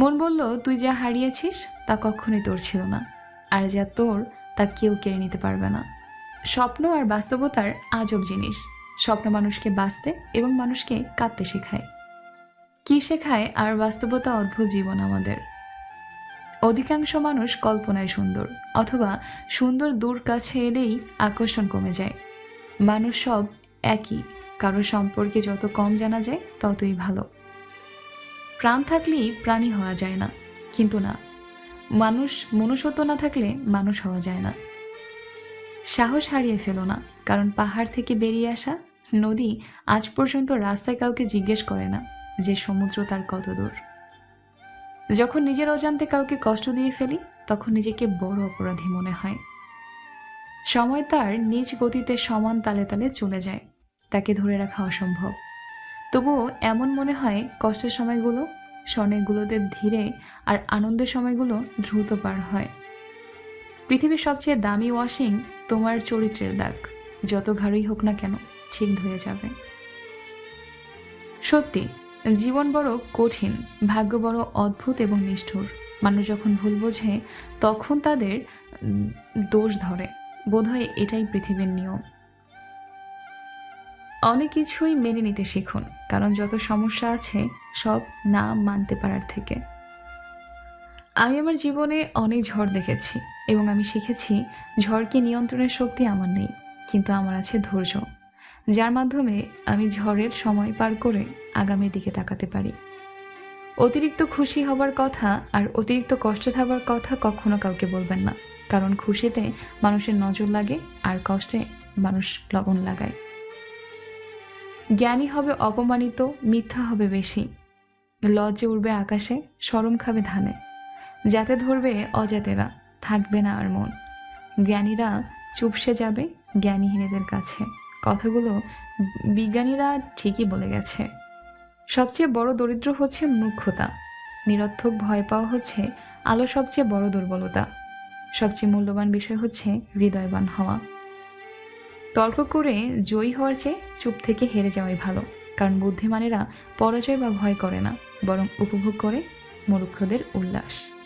মন বলল, তুই যা হারিয়েছিস, তা কখনোই তোর ছিল না। আর যা তোর, তা কেউ কেড়ে নিতে পারবে না। স্বপ্ন আর বাস্তবতার আজব জিনিস। স্বপ্ন মানুষকে বাঁচতে এবং মানুষকে কাঁদতে শেখায়। কি শেখায় আর বাস্তবতা অদ্ভুত জীবন আমাদের। অধিকাংশ মানুষ কল্পনায় সুন্দর, অথবা সুন্দর দূর কাছে এলেই আকর্ষণ কমে যায়। মানুষ সব একই। কারও সম্পর্কে যত কম জানা যায়, ততই ভালো। প্রাণ থাকলেই প্রাণী হওয়া যায় না। কিন্তু না, মানুষ মনুষ্যত্ব না থাকলে মানুষ হওয়া যায় না। সাহস হারিয়ে ফেলো না, কারণ পাহাড় থেকে বেরিয়ে আসা নদী আজ পর্যন্ত রাস্তায় কাউকে জিজ্ঞেস করে না যে সমুদ্র তার কত দূর। যখন নিজের অজান্তে কাউকে কষ্ট দিয়ে ফেলি, তখন নিজেকে বড় অপরাধী মনে হয়। সময় তার নিজ গতিতে সমান তালে তালে চলে যায়, তাকে ধরে রাখা অসম্ভব। তবুও এমন মনে হয় কষ্টের সময়গুলো স্বর্ণেরগুলোতে ধীরে আর আনন্দের সময়গুলো দ্রুত পার হয়। পৃথিবীর সবচেয়ে দামি ওয়াশিং তোমার চরিত্রের দাগ। যত ঘাড়ই হোক না কেন, ঠিক ধুয়ে যাবে। সত্যি, জীবন বড় কঠিন, ভাগ্য বড় অদ্ভুত এবং নিষ্ঠুর। মানুষ যখন ভুল বোঝে, তখন তাদের দোষ ধরে। বোধহয় এটাই পৃথিবীর নিয়ম। অনেক কিছুই মেনে নিতে শিখুন, কারণ যত সমস্যা আছে, সব না মানতে পারার থেকে। আমি আমার জীবনে অনেক ঝড় দেখেছি এবং আমি শিখেছি, ঝড়কে নিয়ন্ত্রণের শক্তি আমার নেই, কিন্তু আমার আছে ধৈর্য, যার মাধ্যমে আমি ঝড়ের সময় পার করে আগামীর দিকে তাকাতে পারি। অতিরিক্ত খুশি হবার কথা আর অতিরিক্ত কষ্ট থাকার কথা কখনো কাউকে বলবেন না, কারণ খুশিতে মানুষের নজর লাগে আর কষ্টে মানুষ লবণ লাগায়। জ্ঞানী হবে অপমানিত, মিথ্যা হবে বেশি। লজ্জে উঠবে আকাশে সরম খাবে ধানে। যাতে ধরবে অজাতেরা, থাকবে না আর মন। জ্ঞানীরা চুপসে যাবে জ্ঞানীহীনদের কাছে। কথাগুলো বিজ্ঞানীরা ঠিকই বলে গেছে। সবচেয়ে বড় দরিদ্র হচ্ছে মূর্খতা। নিরর্থক ভয় পাওয়া হচ্ছে আলো সবচেয়ে বড় দুর্বলতা। সবচেয়ে মূল্যবান বিষয় হচ্ছে হৃদয়বান হওয়া। তর্ক করে জয়ী হওয়ার চেয়ে চুপ থেকে হেরে যাওয়াই ভালো। কারণ বুদ্ধিমানেরা পরাজয় বা ভয় করে না, বরং উপভোগ করে মূর্খদের উল্লাস।